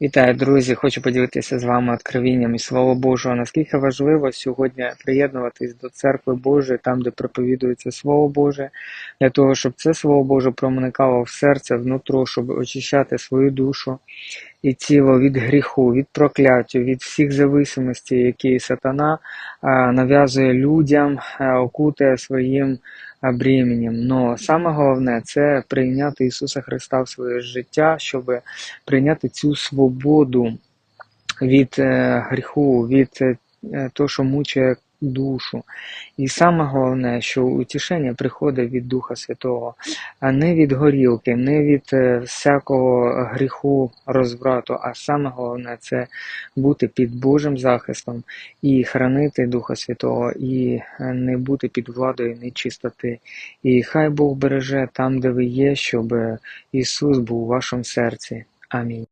Вітаю, друзі! Хочу поділитися з вами откровінням і Слова Божого. Наскільки важливо сьогодні приєднуватись до церкви Божої, там, де проповідується Слово Боже, для того, щоб це Слово Боже проникало в серце, внутро, щоб очищати свою душу і тіло від гріху, від прокляття, від всіх зависимостей, які сатана нав'язує людям, а, окутує своїм бременем. Но саме головне це прийняти Ісуса Христа в своє життя, щоб прийняти цю свободу від е, гріху, від е, того, що мучає душу. І саме головне, що утішення приходить від Духа Святого, а не від горілки, не від е, всякого гріху, розврату, а саме головне це бути під Божим захистом і хранити Духа Святого, і е, не бути під владою нечистоти. І хай Бог береже там, де ви є, щоб Ісус був у вашому серці. Амінь.